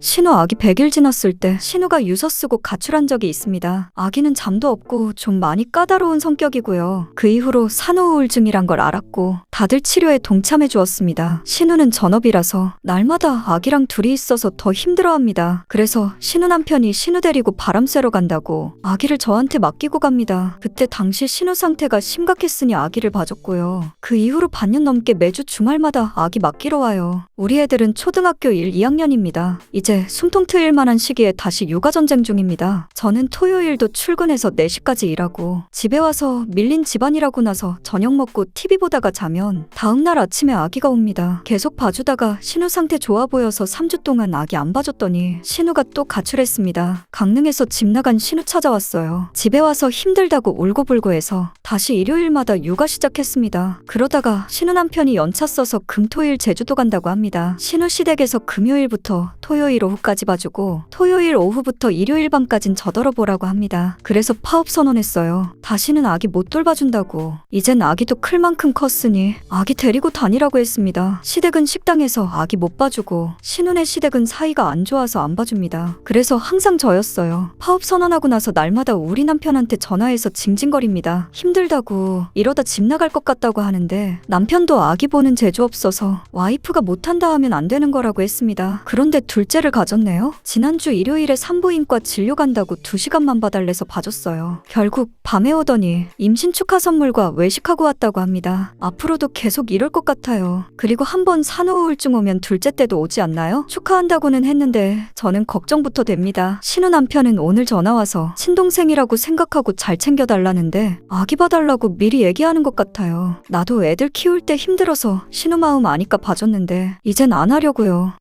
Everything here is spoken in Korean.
신우 아기 100일 지났을 때 신우가 유서 쓰고 가출한 적이 있습니다. 아기는 잠도 없고 좀 많이 까다로운 성격이고요. 그 이후로 산후우울증이란 걸 알았고 다들 치료에 동참해 주었습니다. 신우는 전업이라서 날마다 아기랑 둘이 있어서 더 힘들어합니다. 그래서 신우 남편이 신우 데리고 바람 쐬러 간다고 아기를 저한테 맡기고 갑니다. 그때 당시 신우 상태가 심각했으니 아기를 봐줬고요. 그 이후로 반년 넘게 매주 주말마다 아기 맡기러 와요. 우리 애들은 초등학교 1, 2학년입니다. 이제 숨통 트일 만한 시기에 다시 육아 전쟁 중입니다. 저는 토요일도 출근해서 4시까지 일하고 집에 와서 밀린 집안이라고 나서 저녁 먹고 TV 보다가 자면 다음날 아침에 아기가 옵니다. 계속 봐주다가 신우 상태 좋아 보여서 3주 동안 아기 안 봐줬더니 신우가 또 가출했습니다. 강릉에서 집 나간 신우 찾아왔어요. 집에 와서 힘들다고 울고불고 해서 다시 일요일마다 육아 시작했습니다. 그러다가 신우 남편이 연차 써서 금토일 제주도 간다고 합니다. 신우 시댁에서 금요일부터 토요일 오후까지 봐주고 토요일 오후부터 일요일 밤까진 저더러 보라고 합니다. 그래서 파업 선언했어요. 다시는 아기 못 돌봐준다고. 이젠 아기도 클 만큼 컸으니 아기 데리고 다니라고 했습니다. 시댁은 식당에서 아기 못 봐주고 신우네 시댁은 사이가 안 좋아서 안 봐줍니다. 그래서 항상 저였어요. 파업 선언하고 나서 날마다 우리 남편한테 전화해서 징징거립니다. 힘들다고 이러다 집 나갈 것 같다고 하는데 남편도 아기 보는 재주 없어서 와이프가 못한다 하면 안 되는 거라고 했습니다. 그런데 둘째를 가졌네요. 지난주 일요일에 산부인과 진료 간다고 2시간만 봐달래서 봐줬어요. 결국 밤에 오더니 임신 축하 선물과 외식하고 왔다고 합니다. 앞으로도 계속 이럴 것 같아요. 그리고 한번 산후 우울증 오면 둘째 때도 오지 않나요? 축하한다고는 했는데 저는 걱정부터 됩니다. 신우 남편은 오늘 전화 와서 친동생이라고 생각하고 잘 챙겨달라는데 아기 봐달라고 미리 얘기하는 것 같아요. 나도 애들 키울 때 힘들어서 신우 마음 아니까 봐줬는데 이젠 안 하려고요.